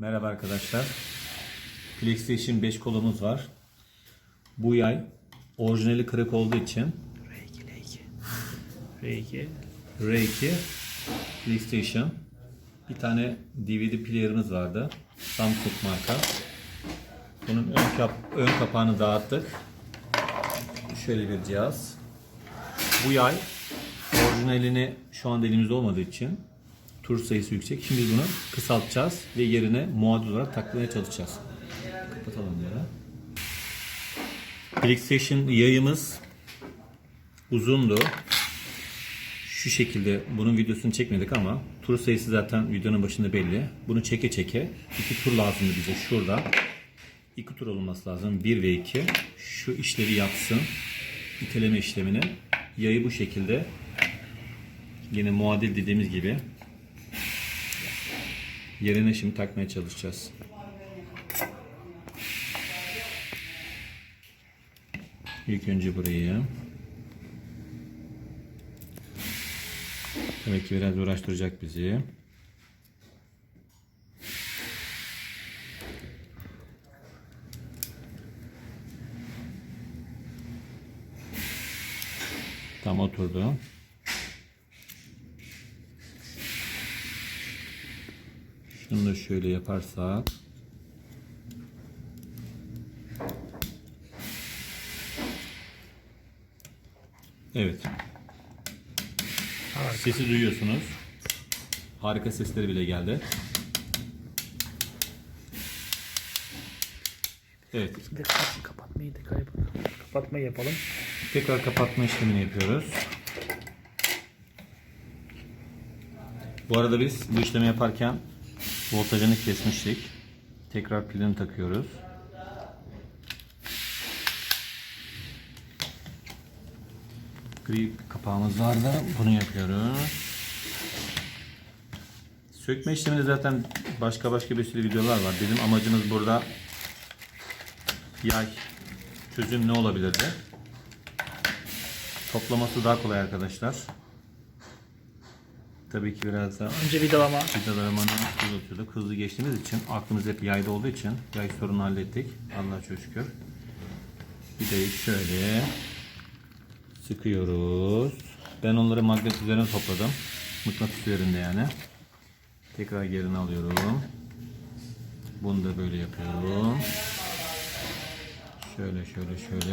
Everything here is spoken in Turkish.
Merhaba arkadaşlar. PlayStation 5 kolumuz var. Bu yay orijinali kırık olduğu için R2 R2 R2 R2 PlayStation bir tane DVD player'ımız vardı. Samsung marka. Bunun ön, kap, ön kapağını dağıttık. Şöyle bir cihaz. Bu yay orijinalini şu anda elimizde olmadığı için tur sayısı yüksek. Şimdi bunu kısaltacağız ve yerine muadil olarak takmaya çalışacağız. Kapatalım böyle. PlayStation yayımız uzundu. Şu şekilde bunun videosunu çekmedik ama tur sayısı zaten videonun başında belli. Bunu çeke çeke iki tur lazımdı bize şurada. İki tur olması lazım. 1 ve 2. Şu işlevi yapsın. İteleme işlemini. Yayı bu şekilde yine muadil dediğimiz gibi yerine şimdi takmaya çalışacağız. İlk önce burayı Demek ki biraz uğraştıracak bizi. Tam oturdu. Şunu da şöyle yaparsak. Evet. Sesi duyuyorsunuz. Harika sesleri bile geldi. Evet. Kapat, kapatmayı da. Kapatmayı yapalım. Tekrar kapatma işlemini yapıyoruz. Bu arada biz bu işlemi yaparken voltajını kesmiştik. Tekrar pilini takıyoruz. Gri kapağımız vardı. Bunu yapıyoruz. Sökme işleminde zaten başka başka bir sürü videolar var. Bizim amacımız burada yay çözüm ne olabilirdi? Toplaması daha kolay arkadaşlar. Tabii ki biraz da Önce vidalama. vidalarımını uzatıyorduk. Hızlı geçtiğimiz için aklımız hep yayda olduğu için yay sorunu hallettik. Allah'a çok şükür. Vidayı şöyle sıkıyoruz. Ben onları magnet üzerine topladım. Mıknatıs üzerinde yani. Tekrar yerine alıyorum. Bunu da böyle yapıyorum. Şöyle şöyle şöyle.